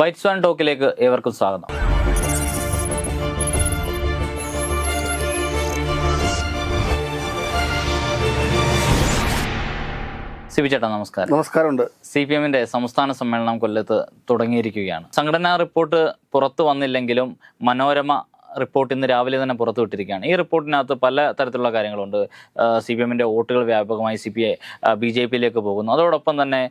White swan ടോക്കിലേക്ക് ഏവർക്കും സ്വാഗതം. സിബി ചേട്ടാ നമസ്കാരം. നമസ്കാരമുണ്ട്. സി പി എമ്മിന്റെ സംസ്ഥാന സമ്മേളനം കൊല്ലത്ത് തുടങ്ങിയിരിക്കുകയാണ്. സംഘടനാ റിപ്പോർട്ട് പുറത്തു വന്നില്ലെങ്കിലും മനോരമ റിപ്പോർട്ട് ഇന്ന് രാവിലെ തന്നെ പുറത്തുവിട്ടിരിക്കുകയാണ് ഈ റിപ്പോർട്ടിനകത്ത് പല തരത്തിലുള്ള കാര്യങ്ങളുണ്ട്. സി പി എമ്മിന്റെ വോട്ടുകൾ വ്യാപകമായി C P I B J പിയിലേക്ക് പോകുന്നു. അതോടൊപ്പം തന്നെ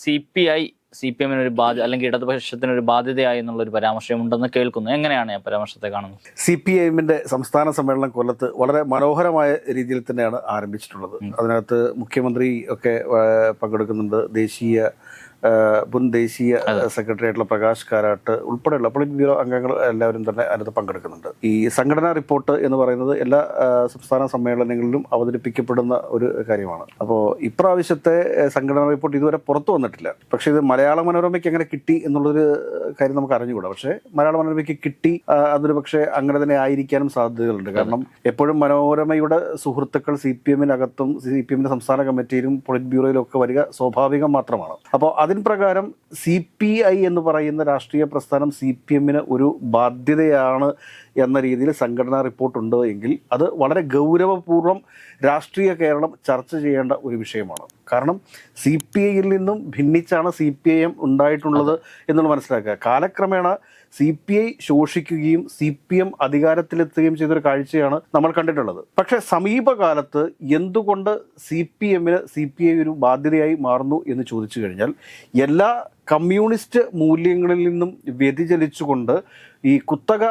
C P I C P എമ്മിന് ഒരു ബാധ്യത അല്ലെങ്കിൽ ഇടതുപക്ഷത്തിന് ഒരു ബാധ്യതയായി എന്നുള്ള ഒരു പരാമർശം ഉണ്ടെന്ന് കേൾക്കുന്നു. എങ്ങനെയാണ് ആ പരാമർശത്തെ കാണുന്നത്? സി പി എമ്മിന്റെ സംസ്ഥാന സമ്മേളനം കൊല്ലത്ത് വളരെ മനോഹരമായ രീതിയിൽ തന്നെയാണ് ആരംഭിച്ചിട്ടുള്ളത്. അതിനകത്ത് മുഖ്യമന്ത്രി ഒക്കെ പങ്കെടുക്കുന്നുണ്ട്. ദേശീയ മുൻ ദേശീയ സെക്രട്ടറി ആയിട്ടുള്ള പ്രകാശ് കാരാട്ട് ഉൾപ്പെടെയുള്ള പൊളിറ്റ് ബ്യൂറോ അംഗങ്ങൾ എല്ലാവരും തന്നെ അതിനകത്ത് പങ്കെടുക്കുന്നുണ്ട്. ഈ സംഘടനാ റിപ്പോർട്ട് എന്ന് പറയുന്നത് എല്ലാ സംസ്ഥാന സമ്മേളനങ്ങളിലും അവതരിപ്പിക്കപ്പെടുന്ന ഒരു കാര്യമാണ്. അപ്പോൾ ഇപ്രാവശ്യത്തെ സംഘടനാ റിപ്പോർട്ട് ഇതുവരെ പുറത്തു വന്നിട്ടില്ല. പക്ഷേ ഇത് മലയാള മനോരമയ്ക്ക് എങ്ങനെ കിട്ടി എന്നുള്ളൊരു കാര്യം നമുക്ക് അറിഞ്ഞുകൂടാ. പക്ഷേ മലയാള മനോരമയ്ക്ക് കിട്ടി അതൊരു പക്ഷേ അങ്ങനെ തന്നെ ആയിരിക്കാനും സാധ്യതകളുണ്ട്. കാരണം എപ്പോഴും മനോരമയുടെ സുഹൃത്തുക്കൾ സി പി എമ്മിനകത്തും സി പി എമ്മിന്റെ സംസ്ഥാന കമ്മിറ്റിയിലും പൊളിറ്റ് ബ്യൂറോയിലും ഒക്കെ വരിക സ്വാഭാവികം മാത്രമാണ്. അപ്പോൾ അതിൻ പ്രകാരം സി പി ഐ എന്ന് പറയുന്ന രാഷ്ട്രീയ പ്രസ്ഥാനം സി പി എമ്മിന് ഒരു ബാധ്യതയാണ് എന്ന രീതിയിൽ സംഘടനാ റിപ്പോർട്ടുണ്ട് എങ്കിൽ അത് വളരെ ഗൗരവപൂർവം രാഷ്ട്രീയ കേരളം ചർച്ച ചെയ്യേണ്ട ഒരു വിഷയമാണ്. കാരണം സി പി ഐയിൽ നിന്നും ഭിന്നിച്ചാണ് സി പി ഐ എം ഉണ്ടായിട്ടുള്ളത് എന്നുള്ളത് മനസ്സിലാക്കുക. കാലക്രമേണ സി പി ഐ ശോഷിക്കുകയും സി പി എം അധികാരത്തിലെത്തുകയും ചെയ്തൊരു കാഴ്ചയാണ് നമ്മൾ കണ്ടിട്ടുള്ളത്. പക്ഷേ സമീപകാലത്ത് എന്തുകൊണ്ട് സി പി എമ്മിന് സി പി ഐ ഒരു ബാധ്യതയായി മാറുന്നു എന്ന് ചോദിച്ചു കഴിഞ്ഞാൽ എല്ലാ കമ്മ്യൂണിസ്റ്റ് മൂല്യങ്ങളിൽ നിന്നും വ്യതിചലിച്ചുകൊണ്ട് ഈ കുത്തക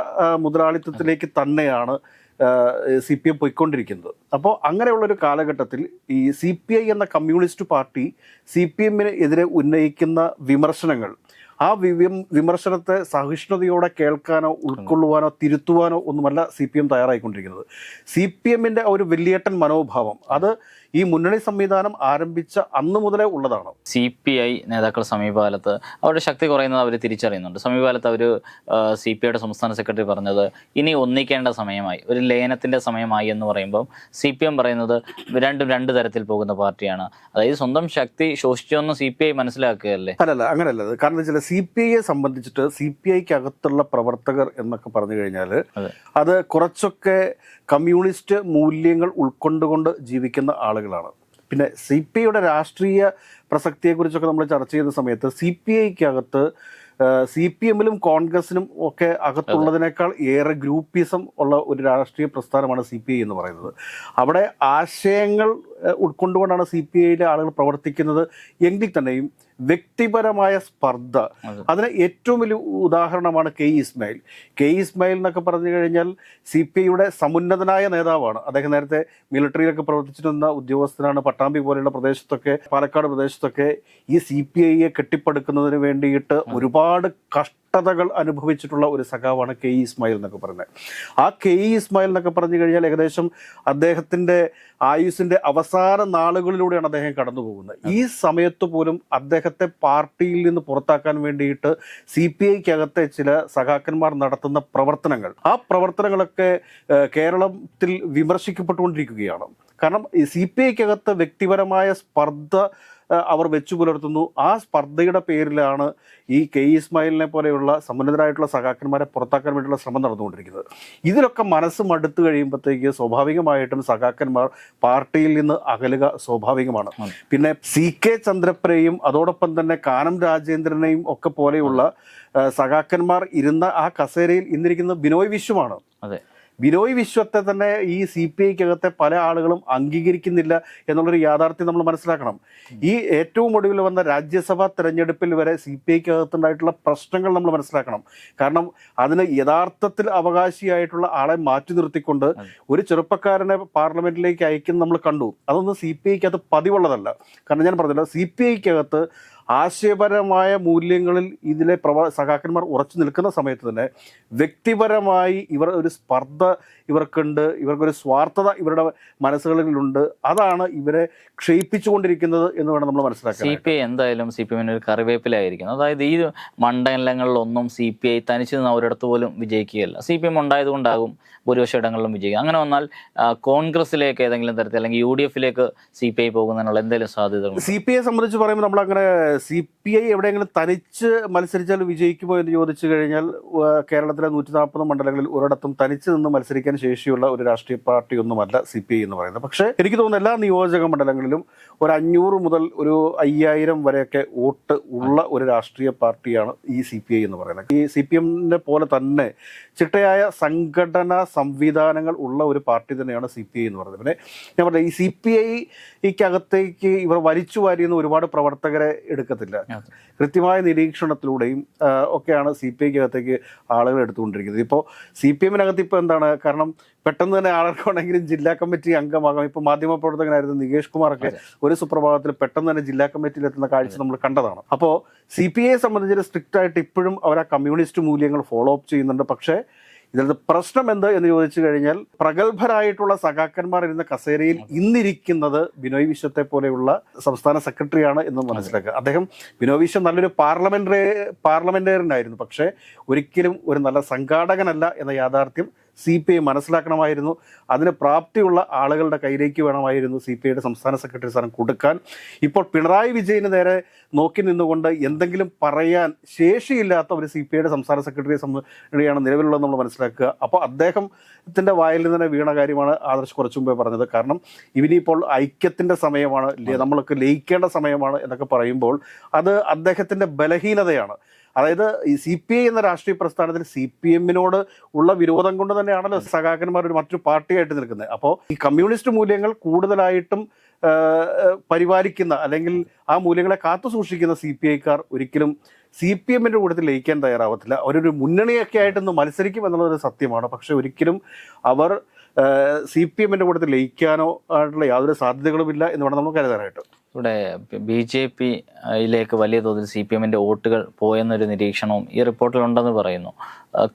മുതലാളിത്തത്തിലേക്ക് തന്നെയാണ് സി പി എം പോയിക്കൊണ്ടിരിക്കുന്നത്. അപ്പോൾ അങ്ങനെയുള്ളൊരു കാലഘട്ടത്തിൽ ഈ സി പി ഐ എന്ന കമ്മ്യൂണിസ്റ്റ് പാർട്ടി സി പി എമ്മിന് എതിരെ ഉന്നയിക്കുന്ന വിമർശനങ്ങൾ ആ വിമർശനത്തെ സഹിഷ്ണുതയോടെ കേൾക്കാനോ ഉൾക്കൊള്ളുവാനോ തിരുത്തുവാനോ ഒന്നുമല്ല സി പി എം തയ്യാറായിക്കൊണ്ടിരിക്കുന്നത്. സി പി എമ്മിന്റെ ഒരു വെല്ലിയേട്ടൻ മനോഭാവം അത് ഈ മുന്നണി സംവിധാനം ആരംഭിച്ച അന്ന് മുതലേ ഉള്ളതാണ്. സി പി ഐ നേതാക്കൾ സമീപകാലത്ത് അവരുടെ ശക്തി കുറയുന്നത് അവർ തിരിച്ചറിയുന്നുണ്ട്. സമീപകാലത്ത് അവർ സി പി ഐയുടെ സംസ്ഥാന സെക്രട്ടറി പറഞ്ഞത് ഇനി ഒന്നിക്കേണ്ട സമയമായി ഒരു ലയനത്തിന്റെ സമയമായി എന്ന് പറയുമ്പം സി പി എം പറയുന്നത് രണ്ടും രണ്ട് തരത്തിൽ പോകുന്ന പാർട്ടിയാണ്. അതായത് സ്വന്തം ശക്തി ശോഷിച്ചൊന്ന് സി പി ഐ മനസ്സിലാക്കുകയല്ലേ? അല്ലല്ല അങ്ങനെയല്ല. കാരണം വെച്ചാൽ സി പി ഐയെ സംബന്ധിച്ചിട്ട് സി പി ഐക്ക് അകത്തുള്ള പ്രവർത്തകർ എന്നൊക്കെ പറഞ്ഞു കഴിഞ്ഞാൽ അതെ. കുറച്ചൊക്കെ കമ്മ്യൂണിസ്റ്റ് മൂല്യങ്ങൾ ഉൾക്കൊണ്ടുകൊണ്ട് ജീവിക്കുന്ന ആളുകളാണ്. പിന്നെ സി പി ഐയുടെ രാഷ്ട്രീയ പ്രസക്തിയെക്കുറിച്ചൊക്കെ നമ്മൾ ചർച്ച ചെയ്യുന്ന സമയത്ത് സി പി ഐക്കകത്ത് സി പി എമ്മിലും കോൺഗ്രസിനും ഒക്കെ അകത്തുള്ളതിനേക്കാൾ ഏറെ ഗ്രൂപ്പിസം ഉള്ള ഒരു രാഷ്ട്രീയ പ്രസ്ഥാനമാണ് സി പി ഐ എന്ന് പറയുന്നത്. അവിടെ ആശയങ്ങൾ ഉൾക്കൊണ്ടുകൊണ്ടാണ് സി പി ഐയിലെ ആളുകൾ പ്രവർത്തിക്കുന്നത്. എങ്കിൽ തന്നെയും വ്യക്തിപരമായ സ്പർദ്ധ. അതെ. അതിന് ഏറ്റവും വലിയ ഉദാഹരണമാണ് കെ ഇസ്മായിൽ. കെ ഇസ്മായിൽ എന്നൊക്കെ പറഞ്ഞു കഴിഞ്ഞാൽ സി പി ഐയുടെ സമുന്നതനായ നേതാവാണ്. അദ്ദേഹം നേരത്തെ മിലിറ്ററിയിലൊക്കെ പ്രവർത്തിച്ചിരുന്ന ഉദ്യോഗസ്ഥനാണ്. പട്ടാമ്പി പോലെയുള്ള പ്രദേശത്തൊക്കെ പാലക്കാട് പ്രദേശത്തൊക്കെ ഈ സി പി ഐയെ കെട്ടിപ്പടുക്കുന്നതിന് വേണ്ടിയിട്ട് ഒരുപാട് കഷ്ടതകൾ അനുഭവിച്ചിട്ടുള്ള ഒരു സഖാവാണ് കെ ഇ ഇസ്മായിൽ എന്നൊക്കെ പറയുന്നത്. ആ കെ ഇ ഇസ്മായിൽ എന്നൊക്കെ പറഞ്ഞു കഴിഞ്ഞാൽ ഏകദേശം അദ്ദേഹത്തിന്റെ ആയുസിന്റെ അവസാന നാളുകളിലൂടെയാണ് അദ്ദേഹം കടന്നു പോകുന്നത്. ഈ സമയത്ത് പോലും അദ്ദേഹത്തെ പാർട്ടിയിൽ നിന്ന് പുറത്താക്കാൻ വേണ്ടിയിട്ട് സി പി ഐക്കകത്തെ ചില സഖാക്കന്മാർ നടത്തുന്ന പ്രവർത്തനങ്ങൾ ആ പ്രവർത്തനങ്ങളൊക്കെ കേരളത്തിൽ വിമർശിക്കപ്പെട്ടുകൊണ്ടിരിക്കുകയാണ്. കാരണം സി പി ഐക്കകത്ത് വ്യക്തിപരമായ സ്പർദ്ധ അവർ വെച്ചു പുലർത്തുന്നു. ആ സ്പർദ്ധയുടെ പേരിലാണ് ഈ കെ ഇസ്മായിലിനെ പോലെയുള്ള സമുന്നതരായിട്ടുള്ള സഖാക്കന്മാരെ പുറത്താക്കാൻ വേണ്ടിയുള്ള ശ്രമം നടന്നുകൊണ്ടിരിക്കുന്നത്. ഇതിലൊക്കെ മനസ്സ് മടുത്തു കഴിയുമ്പോഴത്തേക്ക് സ്വാഭാവികമായിട്ടും സഖാക്കന്മാർ പാർട്ടിയിൽ നിന്ന് അകലുക സ്വാഭാവികമാണ്. പിന്നെ സി കെ ചന്ദ്രപ്പനെയും അതോടൊപ്പം തന്നെ കാനം രാജേന്ദ്രനെയും ഒക്കെ പോലെയുള്ള സഹാക്കന്മാർ സഖാക്കന്മാർ ഇരുന്ന ആ കസേരയിൽ ഇന്നിരിക്കുന്നത് ബിനോയ് വിശ്വമാണ്. അതെ. ബിനോയ് വിശ്വത്തെ തന്നെ ഈ സി പി ഐക്കകത്തെ പല ആളുകളും അംഗീകരിക്കുന്നില്ല എന്നുള്ളൊരു യാഥാർത്ഥ്യം നമ്മൾ മനസ്സിലാക്കണം. ഈ ഏറ്റവും ഒടുവിൽ വന്ന രാജ്യസഭാ തെരഞ്ഞെടുപ്പിൽ വരെ സി പി ഐക്കകത്തുണ്ടായിട്ടുള്ള പ്രശ്നങ്ങൾ നമ്മൾ മനസ്സിലാക്കണം. കാരണം അതിന് യഥാർത്ഥത്തിൽ അവകാശിയായിട്ടുള്ള ആളെ മാറ്റി നിർത്തിക്കൊണ്ട് ഒരു ചെറുപ്പക്കാരനെ പാർലമെന്റിലേക്ക് അയക്കുന്ന നമ്മൾ കണ്ടു. അതൊന്നും സി പി ഐക്കകത്ത് പതിവുള്ളതല്ല. കാരണം ഞാൻ പറഞ്ഞല്ലോ സി പി ഐക്കകത്ത് ആശയപരമായ മൂല്യങ്ങളിൽ ഇതിലെ പ്രവ സഖാക്കന്മാർ ഉറച്ചു നിൽക്കുന്ന സമയത്ത് തന്നെ വ്യക്തിപരമായി ഇവർ ഒരു സ്പർദ്ധ ഇവർക്കുണ്ട് ഇവർക്കൊരു സ്വാർത്ഥത ഇവരുടെ മനസ്സുകളിലുണ്ട് അതാണ് ഇവരെ ക്ഷയിപ്പിച്ചുകൊണ്ടിരിക്കുന്നത് എന്ന് വേണം നമ്മൾ സി മനസ്സിലാക്കാൻ പി ഐ എന്തായാലും സി പി എമ്മിന് ഒരു കറിവേപ്പിലായിരിക്കും അതായത് ഈ മണ്ഡലങ്ങളിലൊന്നും സി പി ഐ തനിച്ച് നിന്ന് ഒരിടത്ത് പോലും വിജയിക്കുകയല്ല. സി പി എം ഉണ്ടായതുകൊണ്ടാകും ഭൂരിപക്ഷ ഇടങ്ങളിലും വിജയിക്കുക. അങ്ങനെ വന്നാൽ കോൺഗ്രസിലേക്ക് ഏതെങ്കിലും തരത്തിൽ അല്ലെങ്കിൽ യു ഡി എഫിലേക്ക് സി പി ഐ പോകുന്നതിനുള്ള എന്തെങ്കിലും സാധ്യതകൾ സി പി ഐ സംബന്ധിച്ച് പറയുമ്പോൾ നമ്മളങ്ങനെ സി പി ഐ എവിടെയെങ്കിലും തനിച്ച് മത്സരിച്ചാൽ വിജയിക്കുമോ എന്ന് ചോദിച്ചു കഴിഞ്ഞാൽ കേരളത്തിലെ നൂറ്റി നാൽപ്പത് മണ്ഡലങ്ങളിൽ ഒരിടത്തും തനിച്ച് നിന്ന് മത്സരിക്കാൻ ശേഷിയുള്ള ഒരു രാഷ്ട്രീയ പാർട്ടി ഒന്നുമല്ല സി പി ഐ എന്ന് പറയുന്നത്. പക്ഷേ എനിക്ക് തോന്നുന്നു എല്ലാ നിയോജക മണ്ഡലങ്ങളിലും ഒരു അഞ്ഞൂറ് മുതൽ ഒരു അയ്യായിരം വരെയൊക്കെ വോട്ട് ഉള്ള ഒരു രാഷ്ട്രീയ പാർട്ടിയാണ് ഈ സി പി ഐ എന്ന് പറയുന്നത്. ഈ സി പി എമ്മിനെ പോലെ തന്നെ ചിട്ടയായ സംഘടനാ സംവിധാനങ്ങൾ ഉള്ള ഒരു പാർട്ടി തന്നെയാണ് സി പി ഐ എന്ന് പറയുന്നത്. പിന്നെ ഞാൻ പറഞ്ഞ ഈ സി പി ഐക്കകത്തേക്ക് ഇവർ വലിച്ചു വാരിയുന്ന ഒരുപാട് പ്രവർത്തകരെ എടുക്കത്തില്ല. കൃത്യമായ നിരീക്ഷണത്തിലൂടെയും ഒക്കെയാണ് സി പി ഐക്കകത്തേക്ക് ആളുകൾ എടുത്തുകൊണ്ടിരിക്കുന്നത്. ഇപ്പോൾ സി പി എമ്മിനകത്ത് ഇപ്പോൾ എന്താണ്? കാരണം പെട്ടെന്ന് തന്നെ ആളുകൾക്കുണ്ടെങ്കിലും ജില്ലാ കമ്മിറ്റി അംഗമാകാം. ഇപ്പൊ മാധ്യമ പ്രവർത്തകനായിരുന്നു നികേഷ് കുമാറൊക്കെ ഒരു സുപ്രഭാതത്തിൽ പെട്ടെന്ന് തന്നെ ജില്ലാ കമ്മിറ്റിയിൽ എത്തുന്ന കാഴ്ച നമ്മൾ കണ്ടതാണ്. അപ്പോൾ സി പി ഐയെ സംബന്ധിച്ച് സ്ട്രിക്റ്റ് ആയിട്ട് ഇപ്പോഴും അവർ ആ കമ്മ്യൂണിസ്റ്റ് മൂല്യങ്ങൾ ഫോളോ അപ്പ് ചെയ്യുന്നുണ്ട്. പക്ഷേ ഇതിന് പ്രശ്നം എന്ത് എന്ന് ചോദിച്ചു കഴിഞ്ഞാൽ പ്രഗത്ഭരായിട്ടുള്ള സഖാക്കന്മാർ ഇരുന്ന കസേരയിൽ ഇന്നിരിക്കുന്നത് ബിനോയ് വിശ്വത്തെ പോലെയുള്ള സംസ്ഥാന സെക്രട്ടറിയാണ് എന്ന് മനസ്സിലാക്കുക. അദ്ദേഹം ബിനോയ് വിശ്വം നല്ലൊരു പാർലമെന്ററി പാർലമെന്റേറിയനായിരുന്നു. പക്ഷേ ഒരിക്കലും ഒരു നല്ല സംഘാടകനല്ല എന്ന യാഥാർത്ഥ്യം സി പി ഐ മനസ്സിലാക്കണമായിരുന്നു. അതിന് പ്രാപ്തിയുള്ള ആളുകളുടെ കയ്യിലേക്ക് വേണമായിരുന്നു സി പി ഐയുടെ സംസ്ഥാന സെക്രട്ടറി സ്ഥാനം കൊടുക്കാൻ. ഇപ്പോൾ പിണറായി വിജയന് നേരെ നോക്കി നിന്നുകൊണ്ട് എന്തെങ്കിലും പറയാൻ ശേഷിയില്ലാത്ത ഒരു സി പി ഐയുടെ സംസ്ഥാന സെക്രട്ടറിയെ സംബന്ധിയാണ് നിലവിലുള്ളത് നമ്മൾ മനസ്സിലാക്കുക. അപ്പോൾ അദ്ദേഹത്തിന്റെ വായിൽ നിന്ന് തന്നെ വീണ കാര്യമാണ് ആദർശ് കുറച്ചു മുമ്പേ പറഞ്ഞത്. കാരണം ഇവനിപ്പോൾ ഐക്യത്തിന്റെ സമയമാണ് നമ്മൾക്ക് ലയിക്കേണ്ട സമയമാണ് എന്നൊക്കെ പറയുമ്പോൾ അത് അദ്ദേഹത്തിന്റെ ബലഹീനതയാണ്. അതായത് ഈ സി പി ഐ എന്ന രാഷ്ട്രീയ പ്രസ്ഥാനത്തിൽ സി പി എമ്മിനോട് ഉള്ള വിരോധം കൊണ്ട് തന്നെയാണല്ലോ സഖാക്കന്മാർ ഒരു മറ്റു പാർട്ടിയായിട്ട് നിൽക്കുന്നത്. അപ്പോൾ ഈ കമ്മ്യൂണിസ്റ്റ് മൂല്യങ്ങൾ കൂടുതലായിട്ടും പരിപാലിക്കുന്ന അല്ലെങ്കിൽ ആ മൂല്യങ്ങളെ കാത്തു സൂക്ഷിക്കുന്ന സി പി ഐക്കാർ ഒരിക്കലും സി പി എമ്മിന്റെ കൂട്ടത്തിൽ ലയിക്കാൻ തയ്യാറാവത്തില്ല. അവരൊരു മുന്നണിയൊക്കെ ആയിട്ടൊന്ന് മത്സരിക്കും എന്നുള്ളത് സത്യമാണ്. പക്ഷെ ഒരിക്കലും അവർ സി പി എമ്മിന്റെ കൂട്ടത്തിൽ ലയിക്കാനോ ആയിട്ടുള്ള യാതൊരു സാധ്യതകളുമില്ല എന്ന് വേണം നമുക്ക് കരുതാനായിട്ട്. ഇവിടെ ബി ജെ പിയിലേക്ക് വലിയ തോതിൽ സി പി എമ്മിന്റെ വോട്ടുകൾ പോയെന്നൊരു നിരീക്ഷണവും ഈ റിപ്പോർട്ടിൽ ഉണ്ടെന്ന് പറയുന്നു.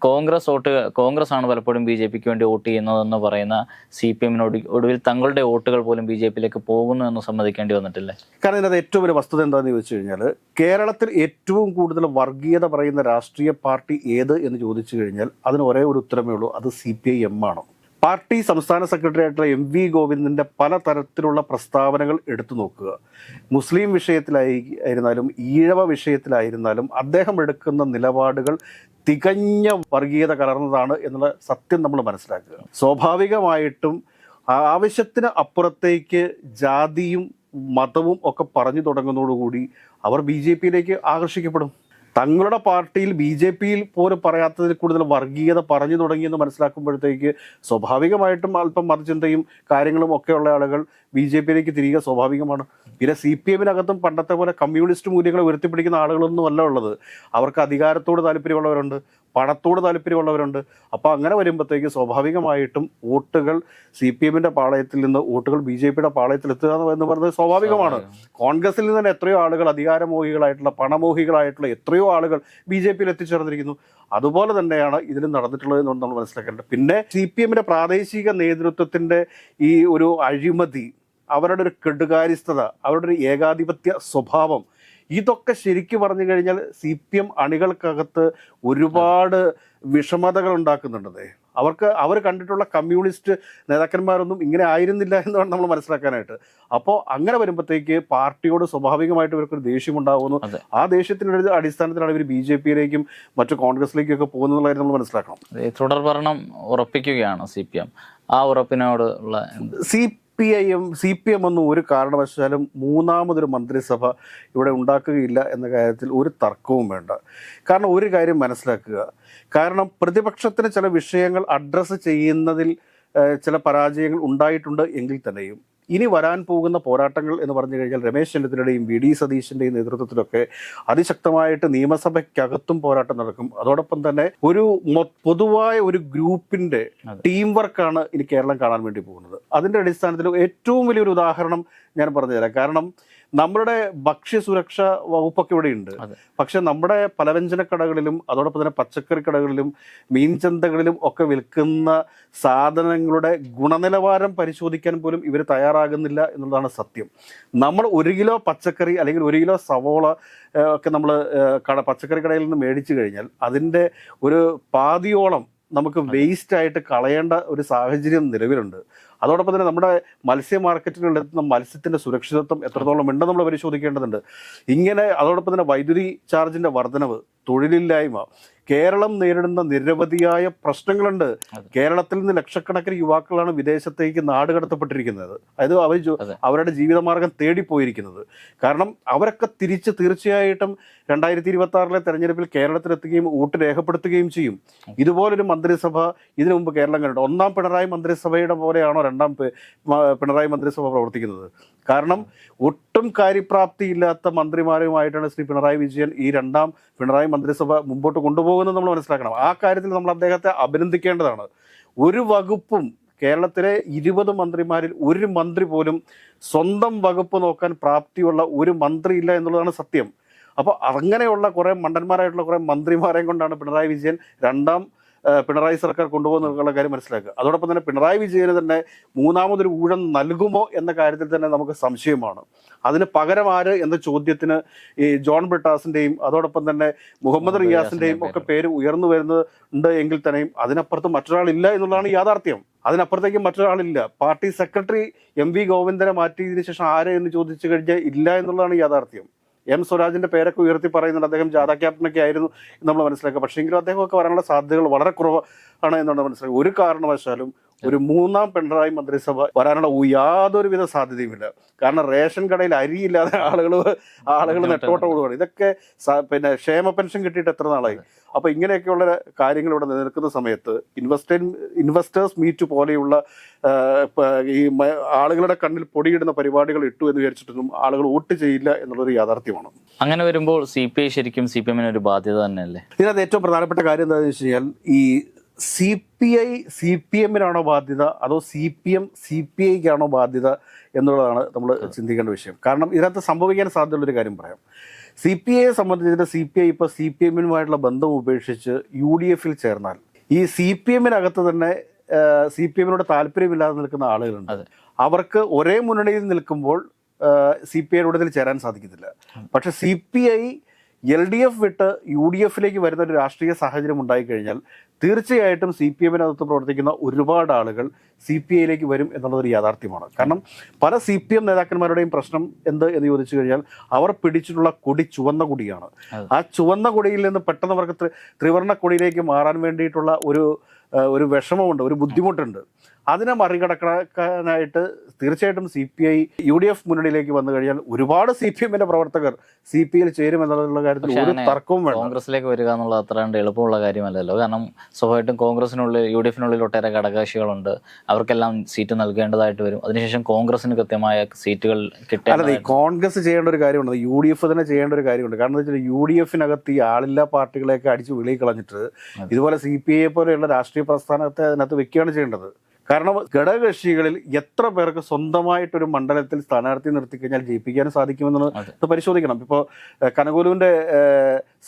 കോൺഗ്രസ് വോട്ട് കോൺഗ്രസ് ആണ് പലപ്പോഴും ബി ജെ പിക്ക് വേണ്ടി വോട്ട് ചെയ്യുന്നതെന്ന് പറയുന്ന സി പി എമ്മിനോട് ഒടുവിൽ തങ്ങളുടെ വോട്ടുകൾ പോലും ബി ജെ പിയിലേക്ക് പോകുന്നു എന്ന് സമ്മതിക്കേണ്ടി വന്നിട്ടില്ലേ? കാരണം ഇതിനകത്ത് ഏറ്റവും വലിയ വസ്തുത എന്താണെന്ന് ചോദിച്ചു കഴിഞ്ഞാൽ കേരളത്തിൽ ഏറ്റവും കൂടുതൽ വർഗീയത പറയുന്ന രാഷ്ട്രീയ പാർട്ടി ഏത് എന്ന് ചോദിച്ചു കഴിഞ്ഞാൽ അതിന് ഒരേ ഒരു ഉത്തരമേ ഉള്ളൂ അത് സി പി ഐ എം ആണ്. പാർട്ടി സംസ്ഥാന സെക്രട്ടറി ആയിട്ടുള്ള എം വി ഗോവിന്ദന്റെ പലതരത്തിലുള്ള പ്രസ്താവനകൾ എടുത്തു നോക്കുക. മുസ്ലിം വിഷയത്തിലായി ആയിരുന്നാലും ഈഴവ വിഷയത്തിലായിരുന്നാലും അദ്ദേഹം എടുക്കുന്ന നിലപാടുകൾ തികഞ്ഞ വർഗീയത കലർന്നതാണ് എന്നുള്ള സത്യം നമ്മൾ മനസ്സിലാക്കുക. സ്വാഭാവികമായിട്ടും ആവശ്യത്തിന് അപ്പുറത്തേക്ക് ജാതിയും മതവും ഒക്കെ പറഞ്ഞു തുടങ്ങുന്നതോടുകൂടി അവർ ബി ജെ പിയിലേക്ക് ആകർഷിക്കപ്പെടും. തങ്ങളുടെ പാർട്ടിയിൽ ബി ജെ പിയിൽ പോലും പറയാത്തതിൽ കൂടുതൽ വർഗീയത പറഞ്ഞു തുടങ്ങിയെന്ന് മനസ്സിലാക്കുമ്പോഴത്തേക്ക് സ്വാഭാവികമായിട്ടും അല്പം മതചിന്തയും കാര്യങ്ങളും ഒക്കെയുള്ള ആളുകൾ ബി ജെ പിയിലേക്ക് തിരികെ സ്വാഭാവികമാണ്. പിന്നെ സി പി എമ്മിനകത്തും പണ്ടത്തെ പോലെ കമ്മ്യൂണിസ്റ്റ് മൂല്യങ്ങളെ ഉയർത്തിപ്പിടിക്കുന്ന ആളുകളൊന്നും അല്ല ഉള്ളത്. അവർക്ക് അധികാരത്തോട് താല്പര്യമുള്ളവരുണ്ട് പണത്തോട് താല്പര്യമുള്ളവരുണ്ട്. അപ്പോൾ അങ്ങനെ വരുമ്പോഴത്തേക്ക് സ്വാഭാവികമായിട്ടും വോട്ടുകൾ സി പി എമ്മിന്റെ പാളയത്തിൽ നിന്ന് വോട്ടുകൾ ബി ജെ പിയുടെ പാളയത്തിൽ എത്തുക എന്ന് പറയുന്നത് സ്വാഭാവികമാണ്. കോൺഗ്രസിൽ നിന്ന് തന്നെ എത്രയോ ആളുകൾ അധികാരമോഹികളായിട്ടുള്ള പണമോഹികളായിട്ടുള്ള എത്രയോ ആളുകൾ ബി ജെ പിയിൽ എത്തിച്ചേർന്നിരിക്കുന്നു. അതുപോലെ തന്നെയാണ് ഇതിൽ നടന്നിട്ടുള്ളത് എന്നുള്ളത് നമ്മൾ മനസ്സിലാക്കേണ്ടത്. പിന്നെ സി പി എമ്മിന്റെ പ്രാദേശിക നേതൃത്വത്തിന്റെ ഈ ഒരു അഴിമതി അവരുടെ ഒരു കെടുകാര്യസ്ഥത അവരുടെ ഒരു ഏകാധിപത്യ സ്വഭാവം ഇതൊക്കെ ശരിക്കും പറഞ്ഞു കഴിഞ്ഞാൽ സി പി എം അണികൾക്കകത്ത് ഒരുപാട് വിഷമതകൾ ഉണ്ടാക്കുന്നുണ്ടതേ അവർക്ക് അവർ കണ്ടിട്ടുള്ള കമ്മ്യൂണിസ്റ്റ് നേതാക്കന്മാരൊന്നും ഇങ്ങനെ ആയിരുന്നില്ല എന്ന് വേണം നമ്മൾ മനസ്സിലാക്കാനായിട്ട്. അപ്പോൾ അങ്ങനെ വരുമ്പോഴത്തേക്ക് പാർട്ടിയോട് സ്വാഭാവികമായിട്ട് ഇവർക്കൊരു ദേഷ്യം ഉണ്ടാകുന്നു ആ ദേഷ്യത്തിന്റെ അടിസ്ഥാനത്തിലാണ് ഇവർ ബി ജെ പിയിലേക്കും മറ്റു കോൺഗ്രസിലേക്കും ഒക്കെ പോകുന്നതായിട്ട് നമ്മൾ മനസ്സിലാക്കണം. ഈ തുടർ ഭരണം ഉറപ്പിക്കുകയാണ് സി പി എം. ആ ഉറപ്പിനോട് ഉള്ള C P I M C P M ഒന്നും ഒരു കാരണവശാലും മൂന്നാമതൊരു മന്ത്രിസഭ ഇവിടെ ഉണ്ടാക്കുകയില്ല എന്ന കാര്യത്തിൽ ഒരു തർക്കവും വേണ്ട. കാരണം ഒരു കാര്യം മനസ്സിലാക്കുക. കാരണം പ്രതിപക്ഷത്തിന് ചില വിഷയങ്ങൾ അഡ്രസ്സ് ചെയ്യുന്നതിൽ ചില പരാജയങ്ങൾ ഉണ്ടായിട്ടുണ്ട് എങ്കിൽ തന്നെയും. ഇനി വരാൻ പോകുന്ന പോരാട്ടങ്ങൾ എന്ന് പറഞ്ഞു കഴിഞ്ഞാൽ രമേശ് ചെന്നിത്തലയുടെയും വി ഡി സതീശന്റെയും നേതൃത്വത്തിലൊക്കെ അതിശക്തമായിട്ട് നിയമസഭയ്ക്കകത്തും പോരാട്ടം നടക്കും. അതോടൊപ്പം തന്നെ ഒരു പൊതുവായ ഒരു ഗ്രൂപ്പിന്റെ. ടീം വർക്കാണ് ഇനി കേരളം കാണാൻ വേണ്ടി പോകുന്നത്. അതിന്റെ അടിസ്ഥാനത്തിൽ ഏറ്റവും വലിയൊരു ഉദാഹരണം ഞാൻ പറഞ്ഞുതരാം. കാരണം നമ്മുടെ ഭക്ഷ്യസുരക്ഷ വകുപ്പൊക്കെ ഇവിടെ ഉണ്ട് പക്ഷെ നമ്മുടെ പലവ്യഞ്ജന കടകളിലും അതോടൊപ്പം തന്നെ പച്ചക്കറി കടകളിലും മീൻ ചന്തകളിലും ഒക്കെ വിൽക്കുന്ന സാധനങ്ങളുടെ ഗുണനിലവാരം പരിശോധിക്കാൻ പോലും ഇവർ തയ്യാറാകുന്നില്ല എന്നുള്ളതാണ് സത്യം. നമ്മൾ ഒരു കിലോ പച്ചക്കറി അല്ലെങ്കിൽ ഒരു കിലോ സവോള ഒക്കെ നമ്മൾ കട പച്ചക്കറി കടയിൽ നിന്ന് മേടിച്ചു കഴിഞ്ഞാൽ അതിന്റെ ഒരു പാതിയോളം നമുക്ക് വേസ്റ്റ് ആയിട്ട് കളയേണ്ട ഒരു സാഹചര്യം നിലവിലുണ്ട്. അതോടൊപ്പം തന്നെ നമ്മുടെ മത്സ്യ മാർക്കറ്റിനുള്ള മത്സ്യത്തിന്റെ മത്സ്യത്തിന്റെ സുരക്ഷിതത്വം എത്രത്തോളം ഉണ്ടെന്ന് നമ്മൾ പരിശോധിക്കേണ്ടതുണ്ട്. ഇങ്ങനെ അതോടൊപ്പം തന്നെ വൈദ്യുതി ചാർജിന്റെ വർധനവ് തൊഴിലില്ലായ്മ കേരളം നേരിടുന്ന നിരവധിയായ പ്രശ്നങ്ങളുണ്ട്. കേരളത്തിൽ നിന്ന് ലക്ഷക്കണക്കിന് യുവാക്കളാണ് വിദേശത്തേക്ക് നാട് കടത്തപ്പെട്ടിരിക്കുന്നത്. അതായത് അവർ അവരുടെ ജീവിതമാർഗം തേടിപ്പോയിരിക്കുന്നത്. കാരണം അവരൊക്കെ തിരിച്ച് തീർച്ചയായിട്ടും രണ്ടായിരത്തി ഇരുപത്തി ആറിലെ തെരഞ്ഞെടുപ്പിൽ കേരളത്തിലെത്തുകയും വോട്ട് രേഖപ്പെടുത്തുകയും ചെയ്യും. ഇതുപോലൊരു മന്ത്രിസഭ ഇതിനു മുമ്പ് കേരളം കണ്ടിട്ടുണ്ട്. ഒന്നാം പിണറായി മന്ത്രിസഭയുടെ പോലെയാണോ രണ്ടാം പിണറായി മന്ത്രിസഭ പ്രവർത്തിക്കുന്നത്. കാരണം ഒട്ടും കാര്യപ്രാപ്തി ഇല്ലാത്ത മന്ത്രിമാരുമായിട്ടാണ് ശ്രീ പിണറായി വിജയൻ ഈ രണ്ടാം പിണറായി മന്ത്രിസഭ മുമ്പോട്ട് കൊണ്ടുപോകുന്നത് നമ്മൾ മനസ്സിലാക്കണം. ആ കാര്യത്തിൽ നമ്മൾ അദ്ദേഹത്തെ അഭിനന്ദിക്കേണ്ടതാണ്. ഒരു വകുപ്പും കേരളത്തിലെ ഇരുപത് മന്ത്രിമാരിൽ ഒരു മന്ത്രി പോലും സ്വന്തം വകുപ്പ് നോക്കാൻ പ്രാപ്തിയുള്ള ഒരു മന്ത്രി ഇല്ല എന്നുള്ളതാണ് സത്യം. അപ്പോൾ അങ്ങനെയുള്ള കുറേ മണ്ടന്മാരായിട്ടുള്ള കുറേ മന്ത്രിമാരെയും കൊണ്ടാണ് പിണറായി വിജയൻ രണ്ടാം പിണറായി സർക്കാർ കൊണ്ടുപോകുന്ന കാര്യം മനസ്സിലാക്കുക. അതോടൊപ്പം തന്നെ പിണറായി വിജയന് തന്നെ മൂന്നാമതൊരു ഊഴം നൽകുമോ എന്ന കാര്യത്തിൽ തന്നെ നമുക്ക് സംശയമാണ്. അതിന് പകരം ആര് എന്ന ചോദ്യത്തിന് ഈ ജോൺ ബ്രിട്ടാസിന്റെയും അതോടൊപ്പം തന്നെ മുഹമ്മദ് റിയാസിന്റെയും ഒക്കെ പേര് ഉയർന്നു വരുന്നുണ്ട് എങ്കിൽ തന്നെയും അതിനപ്പുറത്ത് മറ്റൊരാളില്ല എന്നുള്ളതാണ് യാഥാർത്ഥ്യം. അതിനപ്പുറത്തേക്ക് മറ്റൊരാളില്ല. പാർട്ടി സെക്രട്ടറി എം വി ഗോവിന്ദനെ മാറ്റിയതിനു ശേഷം ആര് എന്ന് ചോദിച്ചു കഴിഞ്ഞാൽ ഇല്ല എന്നുള്ളതാണ് യാഥാർത്ഥ്യം. എം സ്വരാജിന്റെ പേരൊക്കെ ഉയർത്തി പറയുന്നുണ്ട്. അദ്ദേഹം ജാഥ ക്യാപ്റ്റനൊക്കെ ആയിരുന്നു നമ്മൾ മനസ്സിലാക്കുക. പക്ഷേ എങ്കിലും അദ്ദേഹമൊക്കെ വരാനുള്ള സാധ്യതകൾ വളരെ കുറവാണ് എന്നുള്ളത് മനസ്സിലാക്കുക. ഒരു കാരണവശാലും ഒരു മൂന്നാം പിണറായി മന്ത്രിസഭ വരാനുള്ള യാതൊരുവിധ സാധ്യതയുമില്ല. കാരണം റേഷൻ കടയിൽ അരിയില്ലാതെ ആളുകൾ ആളുകൾ നെട്ടോട്ട ഓടുകയാണ് ഇതൊക്കെ പിന്നെ ക്ഷേമ പെൻഷൻ കിട്ടിയിട്ട് എത്ര നാളായി? അപ്പൊ ഇങ്ങനെയൊക്കെയുള്ള കാര്യങ്ങൾ ഇവിടെ നിലനിൽക്കുന്ന സമയത്ത് ഇൻവെസ്റ്റേ ഇൻവെസ്റ്റേഴ്സ് മീറ്റ് പോലെയുള്ള ഈ ആളുകളുടെ കണ്ണിൽ പൊടിയിടുന്ന പരിപാടികൾ ഇട്ടു എന്ന് വിചാരിച്ചിട്ടൊന്നും ആളുകൾ വോട്ട് ചെയ്യില്ല എന്നുള്ളൊരു യാഥാർത്ഥ്യമാണ്. അങ്ങനെ വരുമ്പോൾ സി പി ഐ ശരിക്കും സി പി എമ്മിന് ഒരു ബാധ്യത തന്നെയല്ലേ? ഇതിനകത്ത് ഏറ്റവും പ്രധാനപ്പെട്ട കാര്യം എന്താണെന്ന് വെച്ച് കഴിഞ്ഞാൽ ഈ C P I C P എമ്മിനാണോ ബാധ്യത അതോ C P M C P ഐക്കാണോ ബാധ്യത എന്നുള്ളതാണ് നമ്മൾ ചിന്തിക്കേണ്ട വിഷയം കാരണം ഇതിനകത്ത് സംഭവിക്കാൻ സാധ്യതയുള്ളൊരു കാര്യം പറയാം സി പി ഐയെ സംബന്ധിച്ചിട്ട് സി പി ഐ ഇപ്പോൾ സി പി എമ്മിനുമായിട്ടുള്ള ബന്ധം ഉപേക്ഷിച്ച് യു ഡി എഫിൽ ചേർന്നാൽ ഈ സി പി എമ്മിനകത്ത് തന്നെ സി പി എമ്മിനോട് താല്പര്യമില്ലാതെ നിൽക്കുന്ന ആളുകളുണ്ട് അവർക്ക് ഒരേ മുന്നണിയിൽ നിൽക്കുമ്പോൾ സി പി ഐയുടെ കൂടുതൽ ചേരാൻ സാധിക്കത്തില്ല പക്ഷെ C P I L D F വിട്ട് യു ഡി എഫിലേക്ക് വരുന്ന ഒരു രാഷ്ട്രീയ സാഹചര്യം ഉണ്ടായിക്കഴിഞ്ഞാൽ തീർച്ചയായിട്ടും സി പി എമ്മിനകത്ത് പ്രവർത്തിക്കുന്ന ഒരുപാട് ആളുകൾ സി പി ഐയിലേക്ക് വരും എന്നുള്ളതൊരു യാഥാർത്ഥ്യമാണ്. കാരണം പല സി പി എം നേതാക്കന്മാരുടെയും പ്രശ്നം എന്ത് എന്ന് ചോദിച്ചു കഴിഞ്ഞാൽ അവർ പിടിച്ചിട്ടുള്ള കൊടി ചുവന്ന കൊടിയാണ്. ആ ചുവന്ന കൊടിയിൽ നിന്ന് പെട്ടെന്ന് അവർക്ക് ത്രി- ത്രിവർണ കൊടിയിലേക്ക് മാറാൻ വേണ്ടിയിട്ടുള്ള ഒരു ഒരു വിഷമമുണ്ട് ഒരു ബുദ്ധിമുട്ടുണ്ട്. അതിനെ മറികടക്കാനായിട്ട് തീർച്ചയായിട്ടും C P I U D F മുന്നണിയിലേക്ക് വന്നു കഴിഞ്ഞാൽ ഒരുപാട് സി പി എമ്മിന്റെ പ്രവർത്തകർ സി പി ഐയിൽ ചേരും എന്നുള്ള കാര്യത്തിൽ ഒരു തർക്കവും വേണം കോൺഗ്രസിലേക്ക് വരിക എന്നുള്ളത് അത്ര കണ്ട് എളുപ്പമുള്ള കാര്യമല്ലല്ലോ. കാരണം സ്വാഭാവികമായിട്ടും കോൺഗ്രസിനുള്ളിൽ യു ഡി എഫിനുള്ളിൽ ഒട്ടേറെ ഘടകകക്ഷികളുണ്ട്. അവർക്കെല്ലാം സീറ്റ് നൽകേണ്ടതായിട്ട് വരും. അതിനുശേഷം കോൺഗ്രസിന് കൃത്യമായ സീറ്റുകൾ ഈ കോൺഗ്രസ് ചെയ്യേണ്ട ഒരു കാര്യമുണ്ട്. യു ഡി എഫ് തന്നെ ചെയ്യേണ്ട ഒരു കാര്യമുണ്ട്. കാരണം എന്താ വെച്ചാൽ യു ഡി എഫിനകത്ത് ഈ ആളില്ലാ പാർട്ടികളെയൊക്കെ അടിച്ച് വെളിയിൽ കളഞ്ഞിട്ട് ഇതുപോലെ സി പി ഐ പോലെയുള്ള രാഷ്ട്രീയ പ്രസ്ഥാനത്തെ അതിനകത്ത് വെക്കുകയാണ് ചെയ്യേണ്ടത്. കാരണം ഘടകകക്ഷികളിൽ എത്ര പേർക്ക് സ്വന്തമായിട്ടൊരു മണ്ഡലത്തിൽ സ്ഥാനാർത്ഥി നിർത്തിക്കഴിഞ്ഞാൽ ജയിപ്പിക്കാനും സാധിക്കുമെന്നുള്ളത് പരിശോധിക്കണം. ഇപ്പോൾ കനകോലുവിന്റെ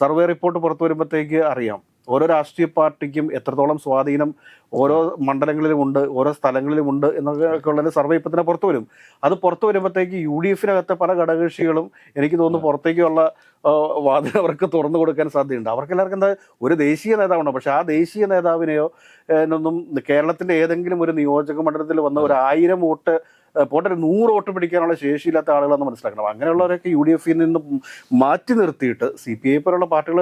സർവേ റിപ്പോർട്ട് പുറത്തു വരുമ്പോഴത്തേക്ക് അറിയാം. ഓരോ രാഷ്ട്രീയ പാർട്ടിക്കും എത്രത്തോളം സ്വാധീനം ഓരോ മണ്ഡലങ്ങളിലും ഉണ്ട് ഓരോ സ്ഥലങ്ങളിലും ഉണ്ട് എന്നൊക്കെ ഉള്ളത് സർവേ ഇപ്പം തന്നെ പുറത്തു വരും. അത് പുറത്തു വരുമ്പോഴത്തേക്ക് യു ഡി എഫിനകത്തെ പല ഘടകകക്ഷികളും എനിക്ക് തോന്നുന്നു പുറത്തേക്കുള്ള വാതിൽ അവർക്ക് തുറന്നു കൊടുക്കാൻ സാധ്യതയുണ്ട്. അവർക്ക് എല്ലാവർക്കും എന്താ ഒരു ദേശീയ നേതാവുണ്ടോ. പക്ഷെ ആ ദേശീയ നേതാവിനെയോ എന്നൊന്നും കേരളത്തിന്റെ ഏതെങ്കിലും ഒരു നിയോജക മണ്ഡലത്തിൽ വന്ന ഒരു ആയിരം വോട്ട് പോട്ടെ ഒരു നൂറ് വോട്ട് പിടിക്കാനുള്ള ശേഷിയില്ലാത്ത ആളുകളാണെന്ന് മനസ്സിലാക്കണം. അങ്ങനെയുള്ളവരൊക്കെ യു ഡി എഫിൽ നിന്ന് മാറ്റി നിർത്തിയിട്ട് സി പി ഐ പോലുള്ള പാർട്ടികൾ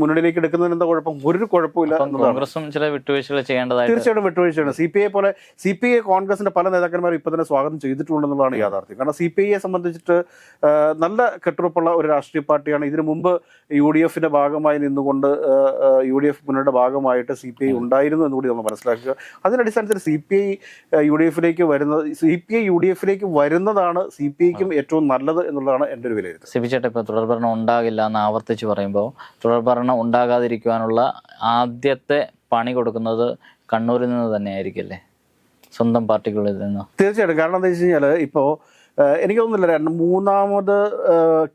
മുന്നണിയിലേക്ക് എടുക്കുന്നതിന് എന്താ കുഴപ്പം? ഒരു കുഴപ്പമില്ല കോൺഗ്രസും ചില വിട്ടുവീഴ്ചകൾ ചെയ്യേണ്ടതായിട്ട് തീർച്ചയായിട്ടും വിട്ടുവീഴ്ചയാണ്. സി പി ഐ പോലെ സി പി ഐ കോൺഗ്രസിന്റെ പല നേതാക്കന്മാരും ഇപ്പൊ തന്നെ സ്വാഗതം ചെയ്തിട്ടുണ്ടെന്നുള്ളതാണ് യാഥാർത്ഥ്യം. കാരണം സി പി ഐയെ സംബന്ധിച്ചിട്ട് നല്ല കെട്ടുറപ്പുള്ള ഒരു രാഷ്ട്രീയ പാർട്ടിയാണ് ഇതിനു മുമ്പ് യു ഡി എഫിന്റെ ഭാഗമായി നിന്നുകൊണ്ട് യു ഡി എഫ് മുന്നണിയുടെ ഭാഗമായിട്ട് സി പി ഐ ഉണ്ടായിരുന്നു എന്നുകൂടി നമ്മൾ മനസ്സിലാക്കുക. അതിനടിസ്ഥാനത്തിൽ C P I U D എഫിലേക്ക് വരുന്നത് C P I U D എഫിലേക്ക് വരുന്നതാണ് സി പി ഐക്കും ഏറ്റവും നല്ലത് എന്നുള്ളതാണ് എന്റെ ഒരു വിലയിരുത്തൽ. സിബിച്ചേട്ട ഇപ്പോൾ തുടർഭരണം ഉണ്ടാകില്ല എന്ന് ആവർത്തിച്ച് പറയുമ്പോൾ തുടർഭരണം ഉണ്ടാകാതിരിക്കുവാനുള്ള ആദ്യത്തെ പണി കൊടുക്കുന്നത് കണ്ണൂരിൽ നിന്ന് തന്നെ ആയിരിക്കില്ലേ സ്വന്തം പാർട്ടിക്കുള്ളിൽ നിന്ന്. തീർച്ചയായിട്ടും. കാരണം എന്താ വെച്ച് കഴിഞ്ഞാൽ ഇപ്പോൾ എനിക്ക് തോന്നുന്നില്ല. രണ്ട് മൂന്നാമത്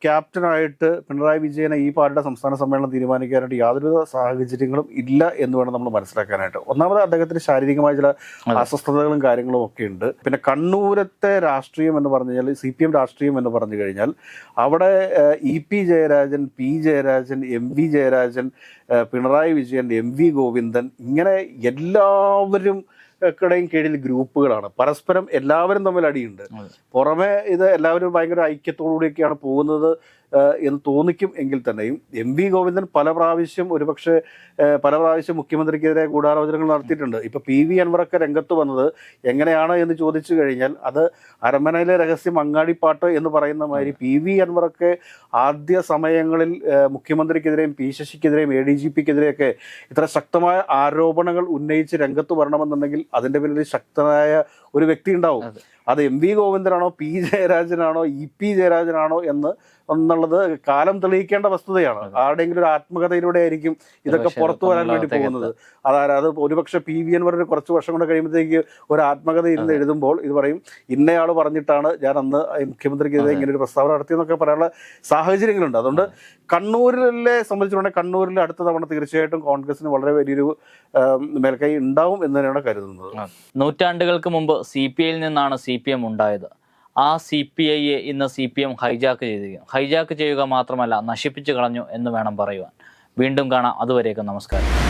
ക്യാപ്റ്റനായിട്ട് പിണറായി വിജയനെ ഈ പാർട്ടിയുടെ സംസ്ഥാന സമ്മേളനം തീരുമാനിക്കാനായിട്ട് യാതൊരു സാഹചര്യങ്ങളും ഇല്ല എന്ന് വേണം നമ്മൾ മനസ്സിലാക്കാനായിട്ട്. ഒന്നാമത് അദ്ദേഹത്തിന് ശാരീരികമായ ചില അസ്വസ്ഥതകളും കാര്യങ്ങളും ഒക്കെ ഉണ്ട്. പിന്നെ കണ്ണൂരത്തെ രാഷ്ട്രീയം എന്ന് പറഞ്ഞു കഴിഞ്ഞാൽ സി പി എം രാഷ്ട്രീയം എന്ന് പറഞ്ഞു കഴിഞ്ഞാൽ അവിടെ E P Jayarajan P Jayarajan M V Jayarajan Pinarayi Vijayan M V Govindan ഇങ്ങനെ എല്ലാവരും ക്കടെയും കീഴിൽ ഗ്രൂപ്പുകളാണ്. പരസ്പരം എല്ലാവരും തമ്മിൽ അടിയുണ്ട്. പുറമെ ഇത് എല്ലാവരും ഭയങ്കര ഐക്യത്തോടുകൂടിയൊക്കെയാണ് പോകുന്നത്. എന്ന് തോന്നിക്കും എങ്കിൽ തന്നെയും. എം വി ഗോവിന്ദൻ പല പ്രാവശ്യം ഒരുപക്ഷെ പല പ്രാവശ്യം മുഖ്യമന്ത്രിക്കെതിരെ ഗൂഢാലോചനകൾ നടത്തിയിട്ടുണ്ട്. ഇപ്പൊ പി വി അൻവറൊക്കെ രംഗത്ത് വന്നത് എങ്ങനെയാണ് എന്ന് ചോദിച്ചു കഴിഞ്ഞാൽ അത് അരമനയിലെ രഹസ്യം അങ്ങാടിപ്പാട്ട് എന്ന് പറയുന്ന മാതിരി പി വി അൻവറൊക്കെ ആദ്യ സമയങ്ങളിൽ മുഖ്യമന്ത്രിക്കെതിരെയും പി ശശിക്കെതിരെയും എ ഡി ജി പിക്കെതിരെയൊക്കെ ഇത്ര ശക്തമായ ആരോപണങ്ങൾ ഉന്നയിച്ച് രംഗത്ത് വരണമെന്നുണ്ടെങ്കിൽ അതിന്റെ പിന്നിൽ ശക്തനായ ഒരു വ്യക്തി ഉണ്ടാവും. അതെ. എം വി ഗോവിന്ദനാണോ പി ജയരാജനാണോ ഇ പി ജയരാജനാണോ എന്ന് എന്നുള്ളത് കാലം തെളിയിക്കേണ്ട വസ്തുതയാണ്. ആരുടെയെങ്കിലും ഒരു ആത്മകഥയിലൂടെ ആയിരിക്കും ഇതൊക്കെ പുറത്തു വരാൻ വേണ്ടി പോകുന്നത്. അതായത് അത് ഒരുപക്ഷെ പി വി എൻവർ കുറച്ച് വർഷം കൂടെ കഴിയുമ്പോഴത്തേക്ക് ഒരു ആത്മകഥ ഇരുന്ന് എഴുതുമ്പോൾ ഇത് പറയും ഇന്നയാൾ പറഞ്ഞിട്ടാണ് ഞാൻ അന്ന് മുഖ്യമന്ത്രിക്കെതിരെ ഇങ്ങനെ ഒരു പ്രസ്താവന നടത്തിയെന്നൊക്കെ പറയാനുള്ള സാഹചര്യങ്ങളുണ്ട്. അതുകൊണ്ട് കണ്ണൂരിലെ സംബന്ധിച്ചിട്ടുണ്ടെങ്കിൽ കണ്ണൂരിൽ അടുത്ത തവണ തീർച്ചയായിട്ടും കോൺഗ്രസിന് വളരെ വലിയൊരു മേൽക്കൈ ഉണ്ടാവും എന്ന് തന്നെയാണ് കരുതുന്നത്. നൂറ്റാണ്ടുകൾക്ക് മുമ്പ് സി പി ഐയിൽ നിന്നാണ് സി പി എം ഉണ്ടായത്. ആ സി പി ഐയെ ഇന്ന് സി പി എം ഹൈജാക്ക് ചെയ്തിരിക്കും ഹൈജാക്ക് ചെയ്യുക മാത്രമല്ല നശിപ്പിച്ചു കളഞ്ഞു എന്ന് വേണം പറയുവാൻ. വീണ്ടും കാണാം. അതുവരേക്കും നമസ്കാരം.